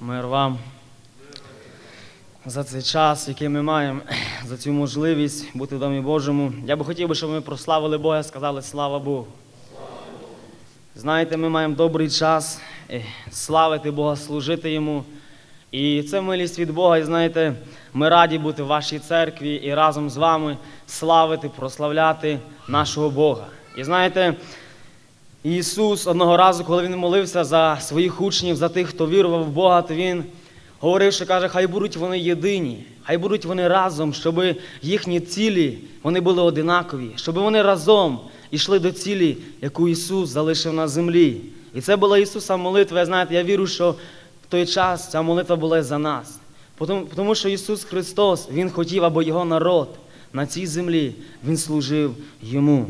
Мир вам за цей час, який ми маємо, за цю можливість бути в Домі Божому. Я би хотів би, щоб ми прославили Бога сказали слава Богу. Знаєте, ми маємо добрий час е, славити Бога, служити Йому. І це милість від Бога. І знаєте, ми раді бути в вашій церкві і разом з вами славити, прославляти нашого Бога. І знаєте, Ісус одного разу, коли Він молився за своїх учнів, за тих, хто вірував в Бога, то Він говорив, що каже, хай будуть вони єдині, хай будуть вони разом, щоб їхні цілі вони були одинакові, щоб вони разом йшли до цілі, яку Ісус залишив на землі. І це була Ісуса молитва. Я знаєте, я вірю, що в той час ця молитва була за нас. Тому, що Ісус Христос, Він хотів, аби Його народ на цій землі Він служив Йому.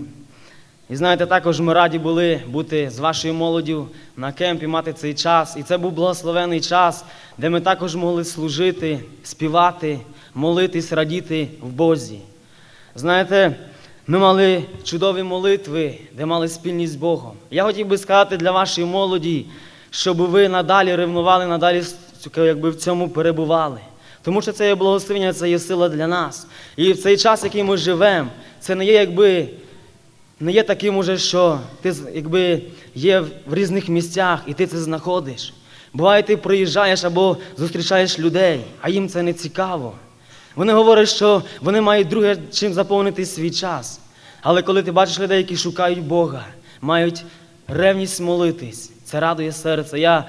І знаєте, також ми раді були бути з вашою молоддю на кемпі, мати цей час. І це був благословений час, де ми також могли служити, співати, молитись, радіти в Бозі. Знаєте, ми мали чудові молитви, де мали спільність з Богом. Я хотів би сказати для вашої молоді, щоб ви надалі ревнували, надалі якби, в цьому перебували. Тому що це є благословення, це є сила для нас. І в цей час, який ми живемо, це не є якби не є таким уже, що ти якби є в різних місцях і ти це знаходиш. Буває, ти приїжджаєш або зустрічаєш людей, а їм це не цікаво. Вони говорять, що вони мають друге чим заповнити свій час. Але коли ти бачиш людей, які шукають Бога, мають ревність молитись, це радує серце. Я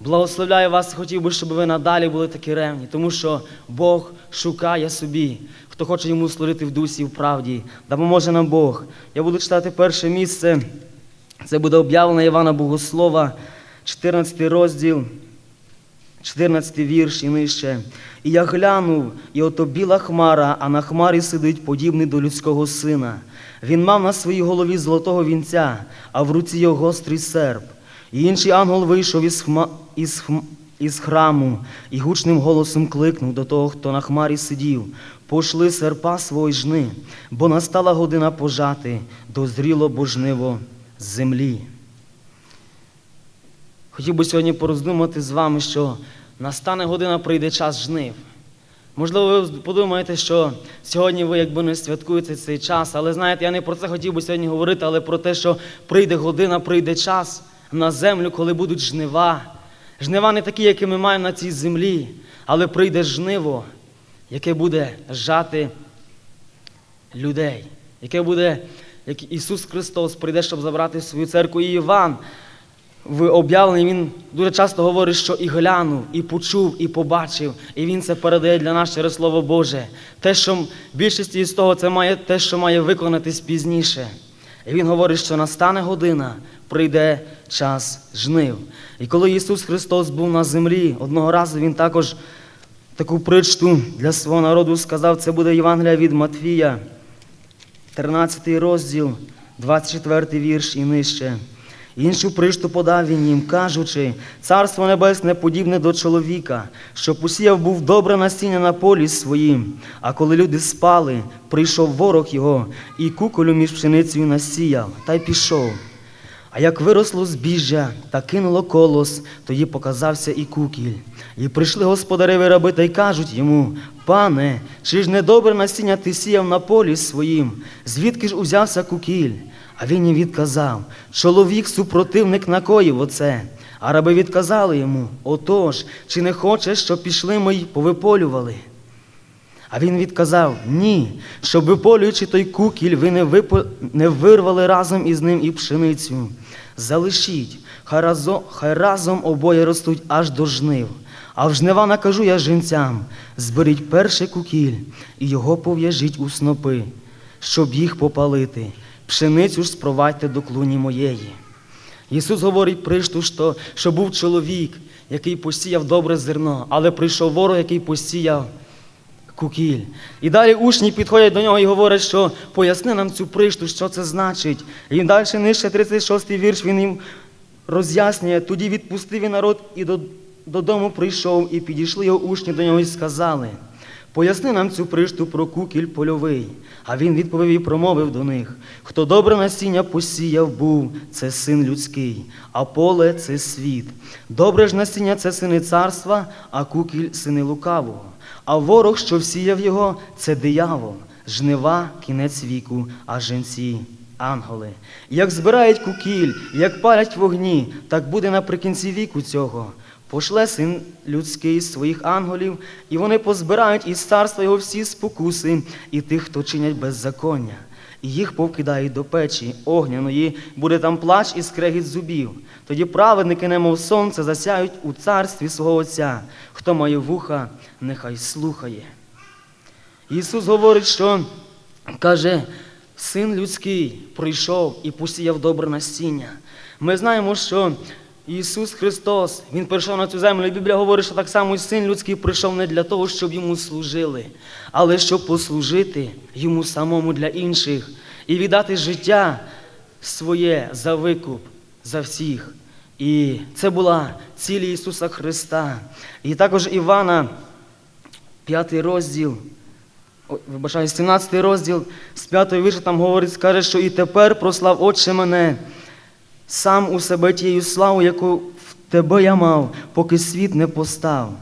благословляю вас, хотів би, щоб ви надалі були такі ревні, тому що Бог шукає собі, хто хоче йому служити в дусі в правді. Допоможе нам Бог. Я буду читати перше місце. Це буде об'явлено Івана Богослова, 14 розділ, 14 вірш і нижче. І я глянув, і ото біла хмара, а на хмарі сидить подібний до людського сина. Він мав на своїй голові золотого вінця, а в руці його гострий серп. І інший ангел вийшов із, хма... із, хм... із храму і гучним голосом кликнув до того, хто на хмарі сидів. Пошли серпа свої жни, бо настала година пожати, дозріло божниво землі. Хотів би сьогодні пороздумати з вами, що настане година, прийде час жнив. Можливо, ви подумаєте, що сьогодні ви якби не святкуєте цей час, але знаєте, я не про це хотів би сьогодні говорити, але про те, що прийде година, прийде час на землю, коли будуть жнива. Жнива не такі, які ми маємо на цій землі, але прийде жниво, яке буде жати людей, яке буде, як Ісус Христос прийде, щоб забрати свою церкву. І Іван в об'явленні він дуже часто говорить, що і глянув, і почув, і побачив, і він це передає для нас через Слово Боже. Те, що більшість із того, це має те, що має виконатись пізніше. І він говорить, що настане година, прийде час жнив. І коли Ісус Христос був на землі, одного разу Він також таку притчу для свого народу сказав, це буде Євангелія від Матвія, 13 розділ, 24 вірш і нижче. Іншу притчу подав він їм, кажучи, царство небесне подібне до чоловіка, що посіяв був добре насіння на полі своїм. А коли люди спали, прийшов ворог його і куколю між пшеницею насіяв, та й пішов. А як виросло збіжжя та кинуло колос, тоді показався і кукіль. І прийшли господареві раби та й кажуть йому: Пане, чи ж не добре насіння ти сіяв на полі своїм? Звідки ж узявся кукіль? А він їм відказав: чоловік супротивник накоїв оце. А раби відказали йому: Отож, чи не хочеш, щоб пішли ми й повиполювали? А він відказав: Ні, щоб виполюючи той кукіль, ви не, випо... не вирвали разом із ним і пшеницю. Залишіть, хай разом, хай разом обоє ростуть аж до жнив. А в жнива накажу я жінцям: зберіть перший кукіль і його пов'яжіть у снопи, щоб їх попалити. Пшеницю ж спровадьте до клуні моєї. Ісус говорить пришту, що, що був чоловік, який посіяв добре зерно, але прийшов ворог, який посіяв кукіль. І далі учні підходять до нього і говорять, що поясни нам цю пришту, що це значить. І далі нижче 36 вірш він їм роз'яснює. Тоді відпустив він народ і до, додому прийшов, і підійшли його учні до нього і сказали: Поясни нам цю пришту про кукіль польовий. А він відповів і промовив до них: хто добре насіння посіяв був, це син людський, а поле це світ. Добре ж насіння це сини царства, а кукіль сини лукавого. А ворог, що всіяв його, це диявол, жнива, кінець віку, а жінці ангели. Як збирають кукіль, як палять вогні, так буде наприкінці віку цього. Пошле син людський своїх ангелів, і вони позбирають із царства його всі спокуси, і тих, хто чинять беззаконня. І їх повкидають до печі огняної, буде там плач і скрегіт зубів. Тоді праведники, немов сонце, засяють у царстві свого Отця. Хто має вуха, нехай слухає. Ісус говорить, що каже, син людський прийшов і посіяв добре насіння. Ми знаємо, що Ісус Христос, Він прийшов на цю землю, і Біблія говорить, що так само і син людський прийшов не для того, щоб йому служили, але щоб послужити йому самому для інших і віддати життя своє за викуп за всіх. І це була ціль Ісуса Христа. І також Івана, п'ятий розділ, Ой, вибачаю, 17 розділ з 5 вірша там говорить, скаже, що і тепер прослав Отче мене, сам у себе тією славу, яку в тебе я мав, поки світ не постав.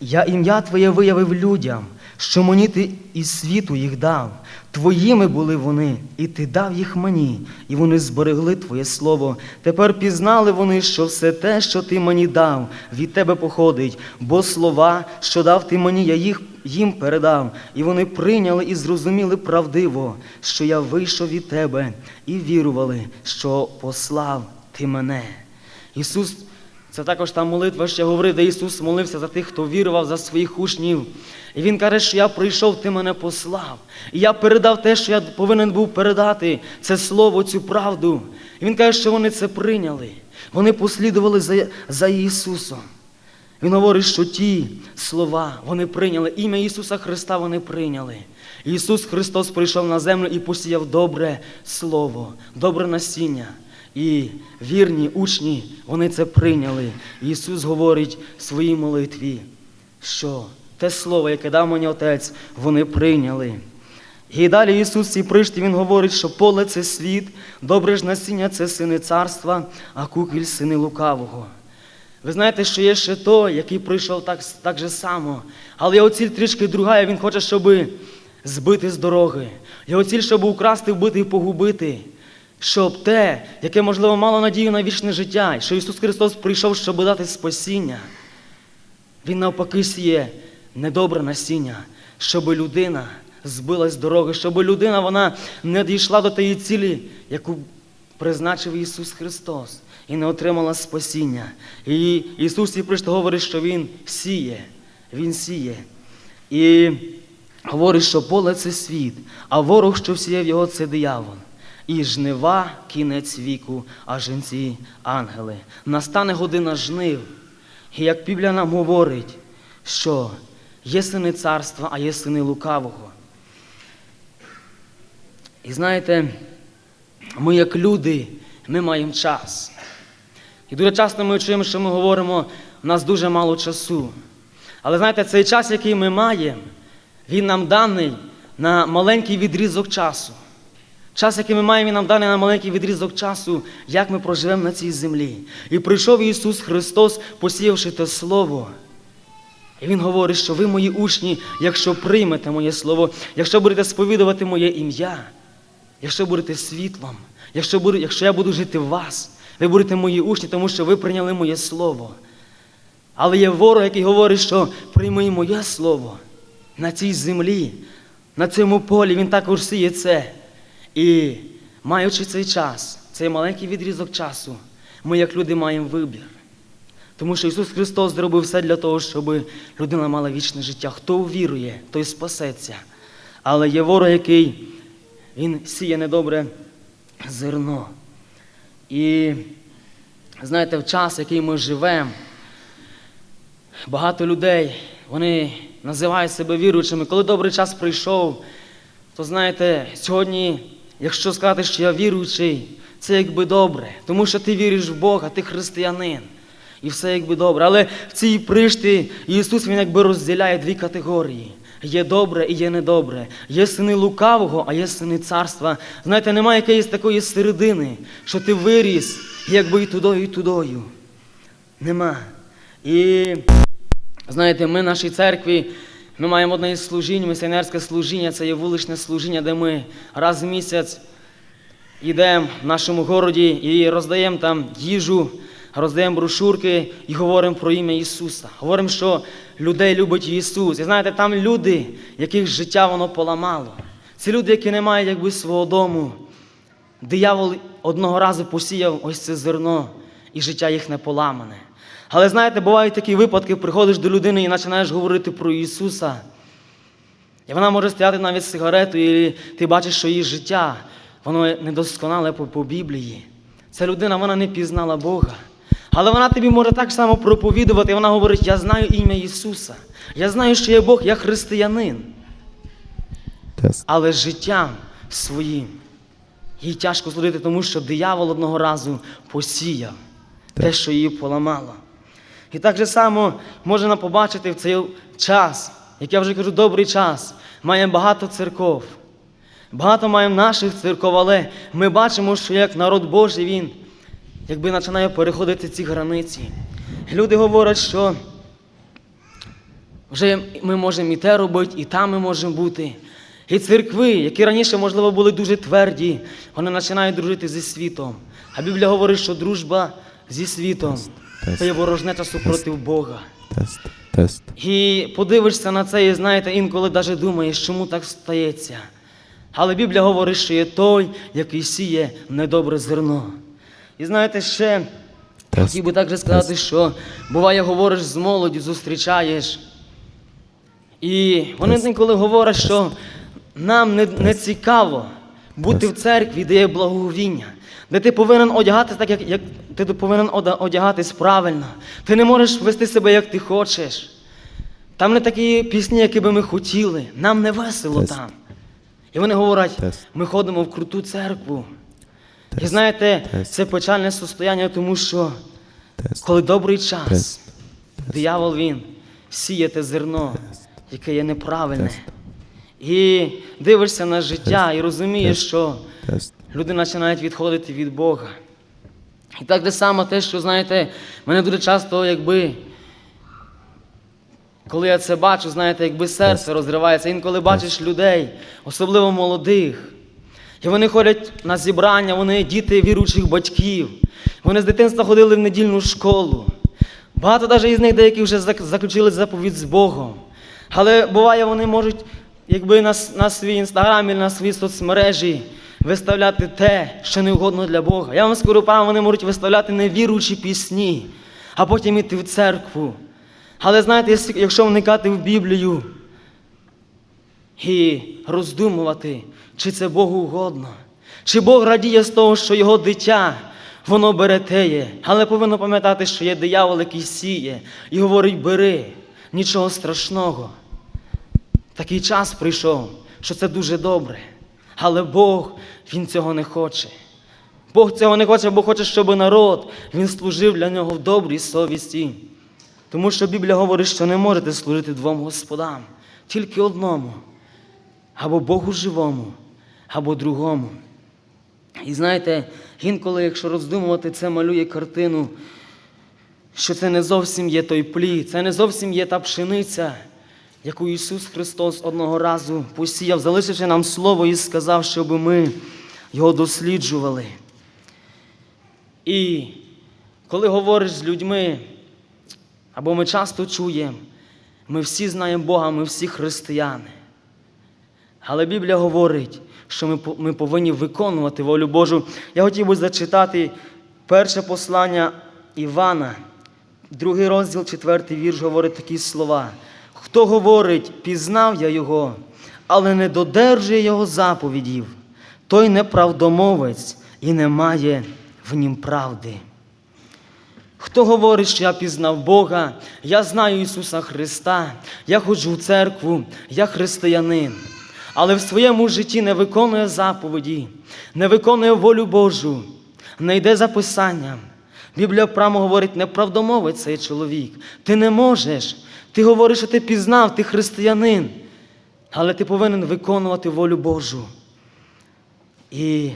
Я ім'я Твоє виявив людям, що мені ти із світу їх дав. Твоїми були вони, і ти дав їх мені, і вони зберегли Твоє слово. Тепер пізнали вони, що все те, що ти мені дав, від тебе походить, бо слова, що дав ти мені, я їх їм передав, і вони прийняли і зрозуміли правдиво, що я вийшов від тебе, і вірували, що послав ти мене. Ісус це також та молитва, що говорить, де Ісус молився за тих, хто вірував за своїх учнів. І Він каже, що я прийшов, ти мене послав. І я передав те, що я повинен був передати, це слово, цю правду. І Він каже, що вони це прийняли. Вони послідували за, за Ісусом. Він говорить, що ті слова вони прийняли, ім'я Ісуса Христа вони прийняли. Ісус Христос прийшов на землю і посіяв добре слово, добре насіння. І вірні учні, вони це прийняли. Ісус говорить в своїй молитві, що те слово, яке дав мені Отець, вони прийняли. І далі Ісус цій пришті Він говорить, що поле це світ, добре ж насіння це сини царства, а кукіль сини лукавого. Ви знаєте, що є ще той, який прийшов так, так же само. Але його ціль трішки друга, і він хоче, щоб збити з дороги. Його ціль, щоб украсти, вбити і погубити. Щоб те, яке, можливо, мало надію на вічне життя, і що Ісус Христос прийшов, щоб дати спасіння. Він навпаки сіє недобре насіння, щоб людина збилась з дороги, щоб людина вона не дійшла до тієї цілі, яку призначив Ісус Христос, і не отримала спасіння. І Ісус і прийшли говорить, що Він сіє, Він сіє. І говорить, що поле це світ, а ворог, що всіяв його, це диявол. І жнива кінець віку, а жінці ангели. Настане година жнив. І як Біблія нам говорить, що є сини царства, а є сини лукавого. І знаєте, ми, як люди, ми маємо час. І дуже часто ми чуємо, що ми говоримо, у нас дуже мало часу. Але знаєте, цей час, який ми маємо, він нам даний на маленький відрізок часу. Час, який ми маємо, він нам даний на маленький відрізок часу, як ми проживемо на цій землі. І прийшов Ісус Христос, посіявши те Слово. І Він говорить, що ви мої учні, якщо приймете моє Слово, якщо будете сповідувати моє ім'я, якщо будете світлом, якщо, буду, якщо я буду жити в вас, ви будете мої учні, тому що ви прийняли моє Слово. Але є ворог, який говорить, що прийми моє Слово на цій землі, на цьому полі, він також сіє це. І маючи цей час, цей маленький відрізок часу, ми, як люди, маємо вибір. Тому що Ісус Христос зробив все для того, щоб людина мала вічне життя. Хто увірує, той спасеться. Але є ворог, який він сіє недобре зерно. І знаєте, в час, в який ми живемо, багато людей, вони називають себе віруючими. Коли добрий час прийшов, то знаєте, сьогодні, якщо сказати, що я віруючий, це якби добре, тому що ти віриш в Бога, ти християнин. І все якби добре. Але в цій пришті Ісус Він якби розділяє дві категорії. Є добре і є недобре. Є сини лукавого, а є сини царства. Знаєте, немає якоїсь такої середини, що ти виріс, якби і тудою, і тудою. Нема. І знаєте, ми в нашій церкві, ми маємо одне із служінь, місіонерське служіння, це є вуличне служіння, де ми раз в місяць йдемо в нашому городі і роздаємо там їжу, роздаємо брошурки і говоримо про ім'я Ісуса. Говоримо, що людей любить Ісус. І знаєте, там люди, яких життя воно поламало. Це люди, які не мають якби свого дому. Диявол одного разу посіяв ось це зерно, і життя їх не поламане. Але знаєте, бувають такі випадки, приходиш до людини і починаєш говорити про Ісуса. І вона може стояти навіть з сигаретою, і ти бачиш, що її життя, воно недосконале по, по Біблії. Ця людина вона не пізнала Бога. Але вона тобі може так само проповідувати, і вона говорить: Я знаю ім'я Ісуса. Я знаю, що є Бог, я християнин. Але життям своїм їй тяжко служити, тому що диявол одного разу посіяв те, що її поламало. І так же само можна побачити в цей час, як я вже кажу, добрий час. Маємо багато церков. Багато маємо наших церков, але ми бачимо, що як народ Божий, він якби починає переходити ці границі. Люди говорять, що вже ми можемо і те робити, і там ми можемо бути. І церкви, які раніше, можливо, були дуже тверді, вони починають дружити зі світом. А Біблія говорить, що дружба зі світом. Це є ворожнеча супротив Бога. Тест. Тест. І подивишся на це, і знаєте, інколи навіть думаєш, чому так стається. Але Біблія говорить, що є той, який сіє недобре зерно. І знаєте, ще Тест. хотів би також сказати, що буває, говориш з молоді, зустрічаєш. І вони Тест. інколи говорять, що нам не, не цікаво бути в церкві, де є благовіння, де ти повинен одягатись так, як, як ти повинен одягатись правильно. Ти не можеш вести себе, як ти хочеш. Там не такі пісні, які би ми хотіли. Нам не весело Тест. там. І вони говорять, Тест. ми ходимо в круту церкву. І знаєте, Тест. це печальне состояння, тому що Тест. коли добрий час, Тест. диявол він сіє те зерно, яке є неправильне. Тест. І дивишся на життя і розумієш, Тест. що Тест. Люди починають відходити від Бога. І так де саме те, що, знаєте, мене дуже часто, якби, коли я це бачу, знаєте, якби серце розривається. Інколи бачиш людей, особливо молодих. І вони ходять на зібрання, вони діти віруючих батьків. Вони з дитинства ходили в недільну школу. Багато навіть із них деякі вже заключили заповідь з Богом. Але буває, вони можуть, якби на, на свій інстаграм і на свої соцмережі виставляти те, що не угодно для Бога. Я вам скажу правду, вони можуть виставляти невіруючі пісні, а потім іти в церкву. Але знаєте, якщо- вникати в Біблію, і роздумувати, чи це Богу угодно, чи Бог радіє з того, що його дитя, воно бере теє, але повинно пам'ятати, що є диявол, який сіє, і говорить, бери, нічого страшного. Такий час прийшов, що це дуже добре. Але Бог, Він цього не хоче. Бог цього не хоче, бо хоче, щоб народ він служив для нього в добрій совісті. Тому що Біблія говорить, що не можете служити двом господам, тільки одному. Або Богу живому, або другому. І знаєте, інколи, якщо роздумувати, це малює картину, що це не зовсім є той плід, це не зовсім є та пшениця, яку Ісус Христос одного разу посіяв, залишивши нам слово і сказав, щоб ми його досліджували. І коли говориш з людьми, або ми часто чуємо, ми всі знаємо Бога, ми всі християни. Але Біблія говорить, що ми, ми повинні виконувати волю Божу. Я хотів би зачитати перше послання Івана, другий розділ, четвертий вірш, говорить такі слова. Хто говорить, пізнав я його, але не додержує його заповідів, той неправдомовець і не має в нім правди. Хто говорить, що я пізнав Бога, я знаю Ісуса Христа, я ходжу в церкву, я християнин, але в своєму житті не виконує заповіді, не виконує волю Божу, не йде за Писанням. Біблія прямо говорить, неправдомовець цей чоловік. Ти не можеш. Ти говориш, що ти пізнав, ти християнин. але ти повинен виконувати волю Божу. І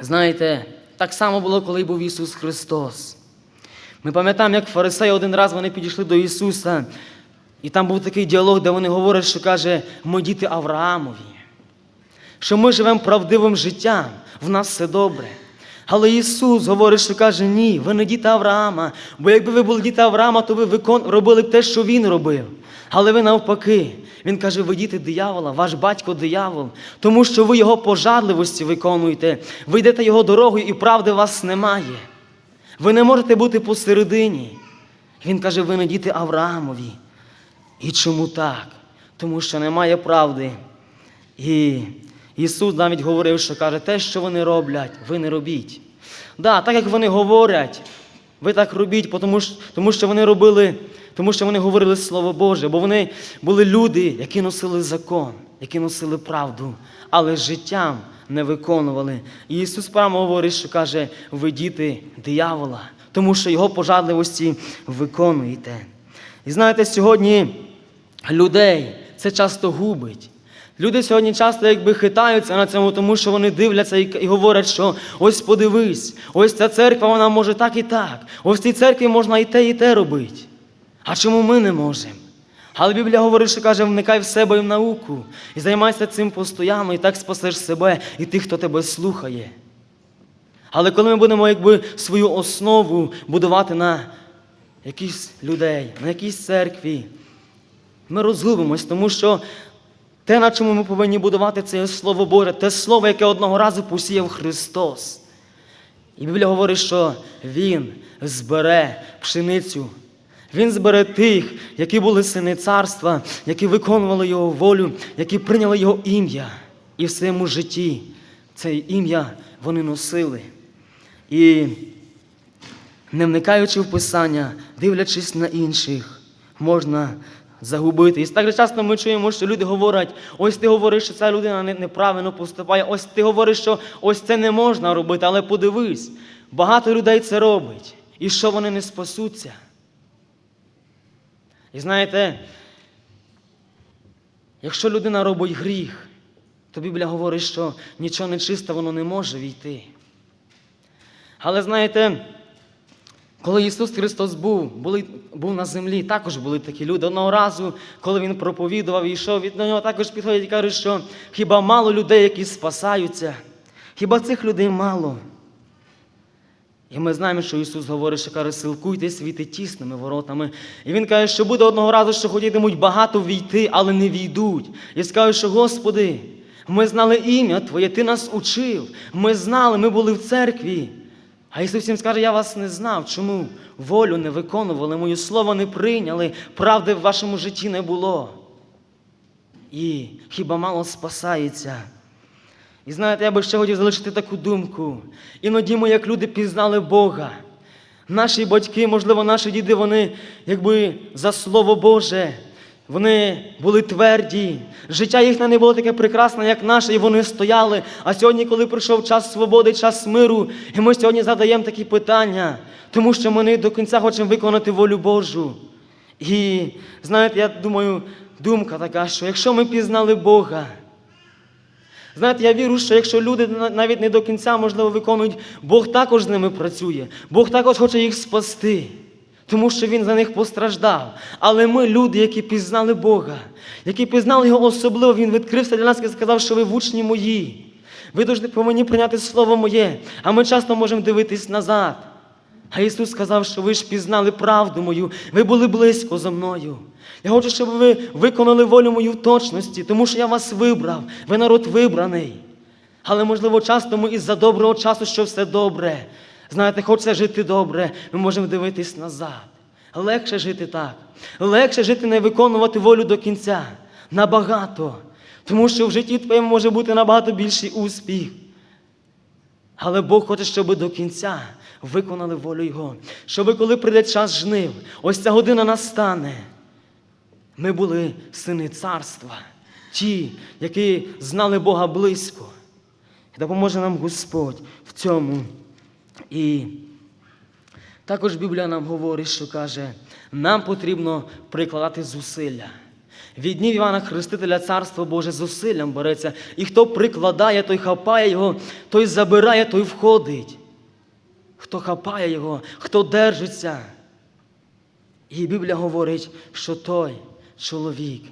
знаєте, так само було, коли був Ісус Христос. Ми пам'ятаємо, як фарисеї один раз вони підійшли до Ісуса, і там був такий діалог, де вони говорять, що каже, ми діти Авраамові, що ми живемо правдивим життям, в нас все добре. Але Ісус говорить, що каже, ні, ви не діти Авраама, бо якби ви були діти Авраама, то ви викон... робили б те, що Він робив. Але ви навпаки. Він каже, ви діти диявола, ваш батько диявол, тому що ви його пожадливості виконуєте, ви йдете його дорогою і правди вас немає. Ви не можете бути посередині. Він каже, ви не діти Авраамові. І чому так? Тому що немає правди. І Ісус навіть говорив, що каже, те, що вони роблять, ви не робіть. Да, так як вони говорять, ви так робіть, тому що, вони робили, тому що вони говорили Слово Боже, бо вони були люди, які носили закон, які носили правду, але життям не виконували. І Ісус прямо говорить, що каже, ви діти диявола, тому що Його пожадливості виконуєте. І знаєте, сьогодні людей це часто губить. Люди сьогодні часто якби хитаються на цьому, тому що вони дивляться і, і говорять, що ось подивись, ось ця церква, вона може так і так. Ось цій церкві можна і те, і те робити. А чому ми не можемо? Але Біблія говорить, що каже, вникай в себе і в науку, і займайся цим постійно, і так спасеш себе і тих, хто тебе слухає. Але коли ми будемо якби свою основу будувати на якісь людей, на якійсь церкві, ми розгубимось, тому що те, на чому ми повинні будувати, це Слово Боже, те слово, яке одного разу посіяв Христос. І Біблія говорить, що Він збере пшеницю. Він збере тих, які були сини царства, які виконували Його волю, які прийняли Його ім'я. І в своєму житті це ім'я вони носили. І не вникаючи в Писання, дивлячись на інших, можна загубити. І так часто ми чуємо, що люди говорять, ось ти говориш, що ця людина неправильно поступає, ось ти говориш, що ось це не можна робити, але подивись, багато людей це робить. І що вони не спасуться? І знаєте, якщо людина робить гріх, то Біблія говорить, що нічого нечисте воно не може війти. Але знаєте, коли Ісус Христос був, були, був на землі, також були такі люди. Одного разу, коли Він проповідував і йшов, від нього також підходять і кажуть, що хіба мало людей, які спасаються? Хіба цих людей мало? І ми знаємо, що Ісус говорить, що каже, силкуйте світи тісними воротами. І Він каже, що буде одного разу, що хотітимуть багато війти, але не війдуть. І скажуть, що Господи, ми знали ім'я Твоє, Ти нас учив. Ми знали, ми були в церкві. А Ісус їм скаже, я вас не знав. Чому? Волю не виконували, моє слово не прийняли, правди в вашому житті не було. І хіба мало спасається? І знаєте, я би ще хотів залишити таку думку. Іноді ми, як люди, пізнали Бога. Наші батьки, можливо, наші діди, вони якби за Слово Боже, вони були тверді. Життя їхнє не було таке прекрасне, як наше, і вони стояли. А сьогодні, коли прийшов час свободи, час миру, і ми сьогодні задаємо такі питання, тому що ми не до кінця хочемо виконати волю Божу. І знаєте, я думаю, думка така, що якщо ми пізнали Бога, Знаєте, я вірю, що якщо люди навіть не до кінця, можливо, виконують, Бог також з ними працює. Бог також хоче їх спасти, тому що Він за них постраждав. Але ми, люди, які пізнали Бога, які пізнали Його особливо, Він відкрився для нас і сказав, що ви в учні мої. Ви повинні прийняти Слово моє. А ми часто можемо дивитись назад. А Ісус сказав, що ви ж пізнали правду мою, ви були близько за мною. Я хочу, щоб ви виконали волю мою в точності, тому що я вас вибрав, ви народ вибраний. Але, можливо, часто ми із-за доброго часу, що все добре. Знаєте, хочеться жити добре, ми можемо дивитись назад. Легше жити так. Легше жити не виконувати волю до кінця. Набагато. Тому що в житті твоєму може бути набагато більший успіх. Але Бог хоче, щоб до кінця виконали волю Його. Щоб коли прийде час жнив, ось ця година настане. Ми були сини царства, ті, які знали Бога близько. І допоможе нам Господь в цьому. І також Біблія нам говорить, що каже, нам потрібно прикладати зусилля. Від днів Івана Хрестителя Царство Боже зусиллям береться, і хто прикладає, той хапає його, той забирає, той входить. Хто хапає його, хто держиться. І Біблія говорить, що той чоловік,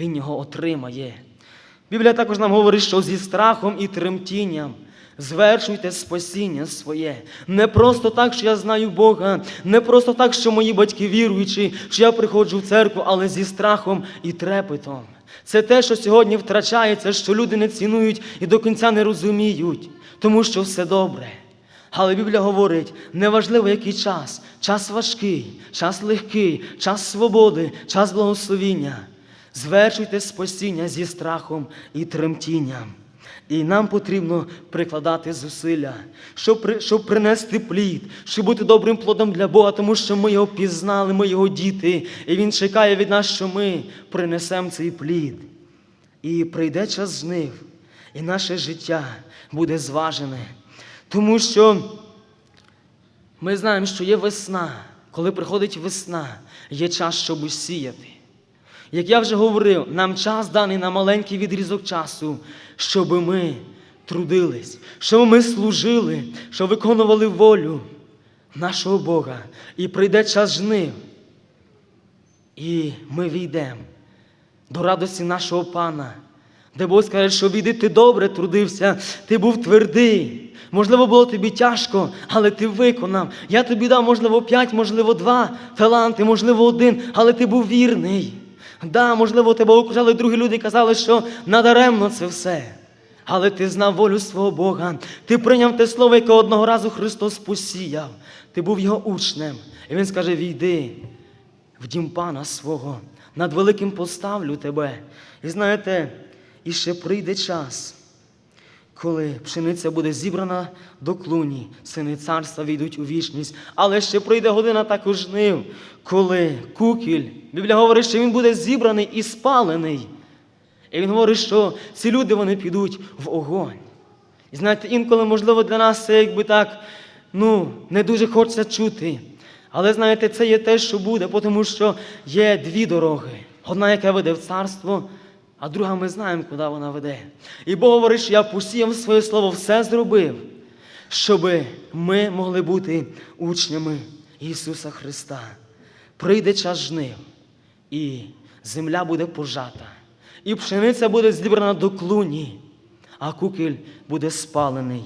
він його отримає. Біблія також нам говорить, що зі страхом і тремтінням звершуйте спасіння своє. Не просто так, що я знаю Бога, не просто так, що мої батьки віруючі, що я приходжу в церкву, але зі страхом і трепетом. Це те, що сьогодні втрачається, що люди не цінують і до кінця не розуміють, тому що все добре. Але Біблія говорить, неважливо, який час, час важкий, час легкий, час свободи, час благословіння. Звершуйте спасіння зі страхом і тремтінням. І нам потрібно прикладати зусилля, щоб, щоб принести плід, щоб бути добрим плодом для Бога, тому що ми його пізнали, ми його діти, і Він чекає від нас, що ми принесемо цей плід. І прийде час жнив, і наше життя буде зважене. Тому що ми знаємо, що є весна. Коли приходить весна, є час, щоб сіяти. Як я вже говорив, нам час даний на маленький відрізок часу, щоб ми трудились, щоб ми служили, щоб виконували волю нашого Бога. І прийде час жнив. І ми війдемо до радості нашого пана, де Бог скаже, що віди ти добре трудився, ти був твердий. Можливо, було тобі тяжко, але ти виконав. Я тобі дав, можливо, п'ять, можливо, два таланти, можливо, один, але ти був вірний. Да, можливо, тебе окружали другі люди і казали, що надаремно це все. Але ти знав волю свого Бога. Ти прийняв те слово, яке одного разу Христос посіяв. Ти був його учнем. І Він скаже: війди в дім пана свого, над великим поставлю тебе. І знаєте, і ще прийде час, коли пшениця буде зібрана до клуні, сини царства війдуть у вічність, але ще прийде година також жнив, коли кукіль, Біблія говорить, що він буде зібраний і спалений. І він говорить, що ці люди вони підуть в огонь. І знаєте, інколи, можливо, для нас це якби так, ну, не дуже хочеться чути. Але знаєте, це є те, що буде, тому що є дві дороги. Одна, яка веде в царство, а друга ми знаємо, куди вона веде. І Бог говорить, що я посіяв своє слово, все зробив, щоб ми могли бути учнями Ісуса Христа. Прийде час жнив, і земля буде пожата, і пшениця буде зібрана до клуні, а кукіль буде спалений.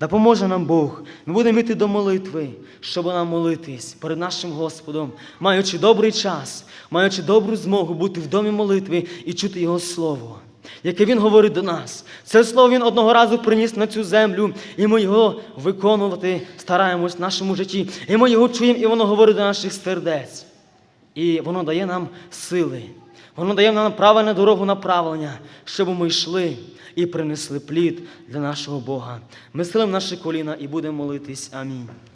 Допоможе нам Бог. Ми будемо йти до молитви, щоб нам молитись перед нашим Господом, маючи добрий час, маючи добру змогу бути в домі молитви і чути Його Слово, яке Він говорить до нас. Це слово Він одного разу приніс на цю землю, і ми його виконувати стараємось в нашому житті. І ми його чуємо, і воно говорить до наших сердець. І воно дає нам сили, воно дає нам правильну дорогу направлення, щоб ми йшли і принесли плід для нашого Бога. Ми силимо наші коліна і будемо молитись. Амінь.